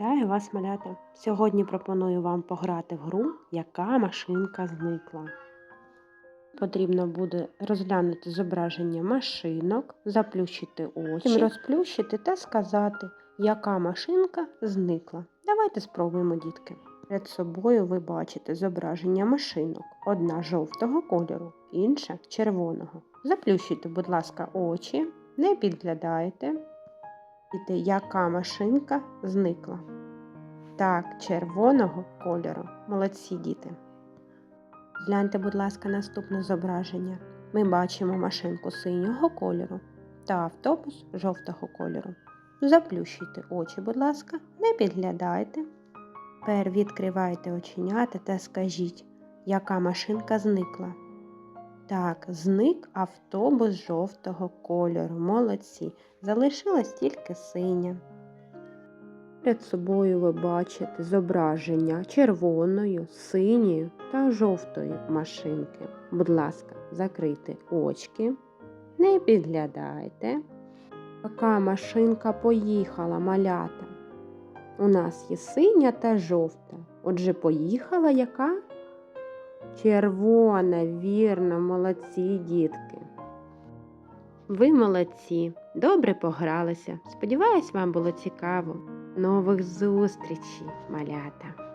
Вітаю вас, малята! Сьогодні пропоную вам пограти в гру, яка машинка зникла. Потрібно буде розглянути зображення машинок, заплющити очі, розплющити та сказати, яка машинка зникла. Давайте спробуємо, дітки. Перед собою ви бачите зображення машинок. Одна жовтого кольору, інша червоного. Заплющуйте, будь ласка, очі, не підглядайте. Яка машинка зникла? Так, червоного кольору. Молодці діти. Гляньте, будь ласка, наступне зображення. Ми бачимо машинку синього кольору та автобус жовтого кольору. Заплющуйте очі, будь ласка, не підглядайте. Тепер відкривайте оченята та скажіть, яка машинка зникла. Так, зник автобус жовтого кольору. Молодці. Залишилась тільки синя. Перед собою ви бачите зображення червоної, синьої та жовтої машинки. Будь ласка, закрийте очки, не підглядайте. Яка машинка поїхала малята? У нас є синя та жовта. Отже, поїхала яка? Червона, вірно, молодці, дітки. Ви молодці, добре погралися. Сподіваюсь, вам було цікаво. Нових зустрічей, малята!